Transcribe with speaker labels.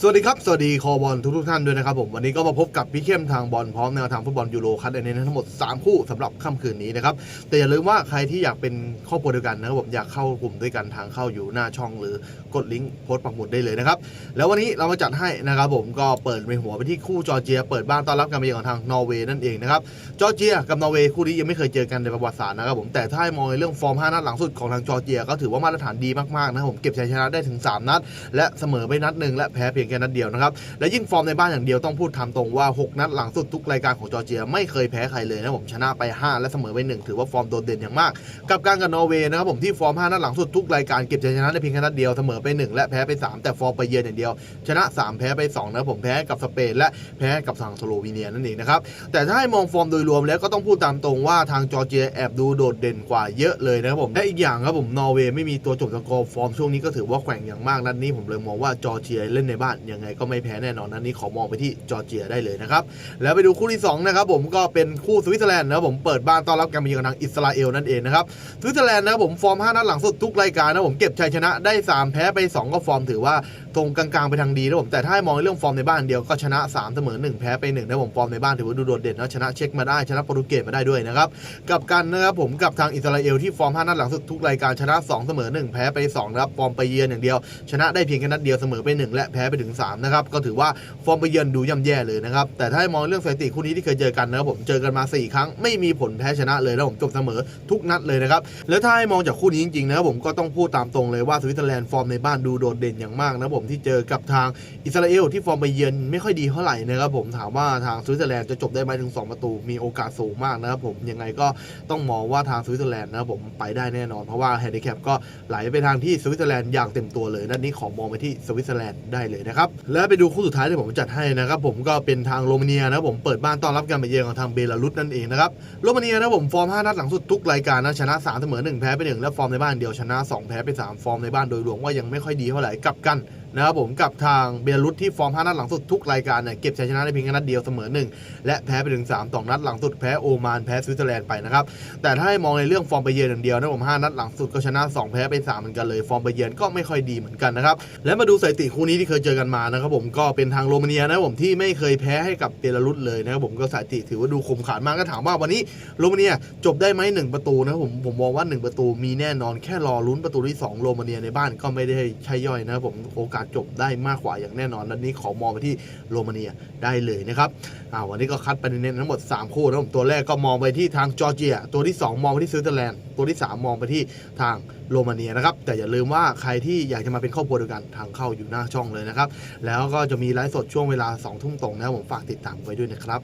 Speaker 1: สวัสดีครับ สวัสดีคอบอลทุกทุกท่านด้วยนะครับผมวันนี้ก็มาพบกับพี่เข้มทางบอลพร้อมแนวทางฟุตบอลยูโรคัดเน้นทั้งหมด 3 คู่สำหรับค่ำคืนนี้นะครับแต่อย่าลืมว่าใครที่อยากเป็นครอบครัวเดียวกันนะครับผมอยากเข้ากลุ่มด้วยกันทางเข้าอยู่หน้าช่องหรือกดลิงก์โพสต์ปักหมุดได้เลยนะครับแล้ววันนี้เรามาจัดให้นะครับผมก็เปิดในหัวไปที่คู่จอร์เจีย เปิดบ้านต้อนรับการมาเยือนของทางนอร์เวย์นั่นเองนะครับจอร์เจียกับนอร์เวย์คู่นี้ยังไม่เคยเจอกันในประวัติศาสตร์นะครับผมแต่ถ้าให้มองในเรื่องฟอร์ม5นัดหลังสุดของทางจอร์เจีย ก็ถือว่ามาตรฐานดีมากๆนะครับผมเก็บชัยชนะได้ถึง 3 นัด และเสมอไปนัดหนึ่งและแพ้เพียงแค่นัดเดียวนะครับ และยิ่งฟอร์มในบ้านอย่างเดียวต้องพูดทำตรงว่า 6 นัดหลังสุดทุกรายการของจอร์เจีย ไม่เคยแพ้ใครเลยนะผมชนะไป 5 และเสมอไป 1 ถือว่าฟอร์มโดดเด่นอย่างมาก กับการกับนอร์เวย์นะครับผมที่ฟอร์ม 5 นัดหลังสุดทุกรายการเก็บชัยชนะได้เพียงแค่นัดเดียวเสมอไป 1 และแพ้ไป 3 แต่ฟอร์มไปเยือนอย่างเดียว ชนะ 3 แพ้ไป2นะผมแพ้กับสเปนและแพ้กับทางสโลวีเนียนั่นเองนะครับแต่ถ้าให้มองฟอร์มโดยรวมแล้วก็ต้องพูดตามตรงว่าทางจอร์เจียแอบดูโดดเด่นกว่าเยอะเลยนะครับผมและอีกอย่างครับผมนอร์เวย์ไม่มีตัวจบสกอร์ฟอร์มช่วงนี้ก็ถือว่าแกว่งอย่างมากนัดนี้ผมเลยมองว่าจอร์เจียเล่นในบ้านยังไงก็ไม่แพ้แน่นอนนัดนี้ขอมองไปที่จอร์เจียได้เลยนะครับ แล้วไปดูคู่ที่2นะครับผมก็เป็นคู่สวิตเซอร์แลนด์นะครับผมเปิดบ้านต้อนรับการมาเยือนทางอิสราเอลนั่นเองนะครับสวิตเซอร์แลนด์นะครับผมฟอร์ม5นัดหลังสุดทุกรายการนะผมเก็บชัยชนะได้ 3 แพ้ไป 2 ก็ฟอร์มถือว่าตรงกลางๆไปทางดีนะผมแต่ถ้ามองเรื่องฟอร์มในบ้านเดียวก็ชนะ3เสมอ1แพ้ไป1นะผมฟอร์มในบ้านถือว่าดูโดดเด่นนะชนะเช็คมาได้ชนะโปรตุเกสมาได้ด้วยนะครับกับกันนะครับผมกับทางอิสราเอลที่ฟอร์ม5นัดหลังสุดทุกรายการชนะ2เสมอ1แพ้ไป2นะครับฟอร์มไปเยือนอย่างเดียว ชนะได้เพียงแค่นัดเดียวเสมอไป1และแพ้ไปถึง3นะครับก็ถือว่าฟอร์มไปเยือนดูย่ำแย่เลยนะครับแต่ถ้าให้มองเรื่องสถิติคู่นี้ที่เคยเจอกันนะครับผมเจอกันมา 4 ครั้งไม่มีผลแพ้ชนะเลยแล้วผมจบเสมอทุกนัดเลยนะครับแล้วถ้าให้มองจากคู่นี้จริงๆนะครับผมก็ต้องพูดตามตรงเลยว่าสวิตเซอร์แลนด์ฟอร์มในบ้านดูโดดเด่นอย่างมากนะครับผมที่เจอกับทางอิสราเอลที่ฟอร์มไปเยือนไม่ค่อยดีเท่าไหร่นะครับผมถามว่าทางสวิตเซอร์แลนด์จะจบได้ไหมถึง 2 ประตูมีโอกาสสูงมากนะครับผมยังไงก็ต้องมองว่าทางสวิตเซอร์แลนด์นะครับผมไปได้แน่นอนเพราะว่าแฮนดิแคปก็ไหลไปทางที่สวิตเซอร์แลนด์อย่างเต็มตัวเลยนัดนี้ขอมองไปที่สวิตเซอร์แลนด์ได้เลยนะครับและไปดูคู่สุดท้ายที่ผมจัดให้นะครับผมก็เป็นทางโรมาเนียนะครับผมเปิดบ้านต้อนรับการมาเยือนของทางเบลารุสนั่นเองนะครับโรมาเนียนะครับผมฟอร์ม 5 นัดหลังสุดทุกรายการนะชนะ 3 เสมอ 1 แพ้ไป1และฟอร์มในบ้านเดียวชนะ 2 แพ้ไป 3 ฟอร์มในบ้านโดยรวมว่ายังไม่ค่อยดีเท่าไหร่กลับกัน นะครับผมกับทางเบลรุสที่ฟอร์ม5นัดหลังสุดทุกรายการเนี่ยเก็บชัยชนะได้เพียงแค่นัดเดียวเสมอ1และแพ้ไปถึง3ต่องนัดหลังสุดแพ้โอมานแพ้สวิตเซอร์แลนด์ไปนะครับแต่ถ้าให้มองในเรื่องฟอร์มไปเยือนอย่างเดียวนะผม5นัดหลังสุดก็ชนะ 2 แพ้ไป3เหมือนกันเลยฟอร์มไปเยือนก็ไม่ค่อยดีเหมือนกันนะครับและมาดูสถิติคู่นี้ที่เคยเจอกันมานะครับผมก็เป็นทางโรมาเนียนะผมที่ไม่เคยแพ้ให้กับเบลรุสเลยนะครับผมก็สถิติถือว่าดูคมขานมากก็ถามว่าวันนี้โรมาเนียจบได้ไหมหนึ่งประตูนะผมผมมองว่าหนึ่งประตูมีแน่นอนแค่รอลุ้นประตูที่สองโรมาเนียในบ้านก็ไม่ได้ใช่ย่อยนะครับผมโอกาสจบได้มากกว่าอย่างแน่นอนนัดนี้ขอมองไปที่โรมาเนียได้เลยนะครับอ่าวันนี้ก็คัดไปเน้นทั้งหมด 3 คู่นะผมตัวแรกก็มองไปที่ทางจอร์เจีย ตัวที่ 2 มองไปที่สวิตเซอร์แลนด์ตัวที่ 3 มองไปที่ทางโรมาเนียนะครับแต่อย่าลืมว่าใครที่อยากจะมาเป็นครอบครัวเดียวกันทางเข้าอยู่หน้าช่องเลยนะครับแล้วก็จะมีไลฟ์สดช่วงเวลา2ทุ่มตรงนะผมฝากติดตามไว้ด้วยนะครับ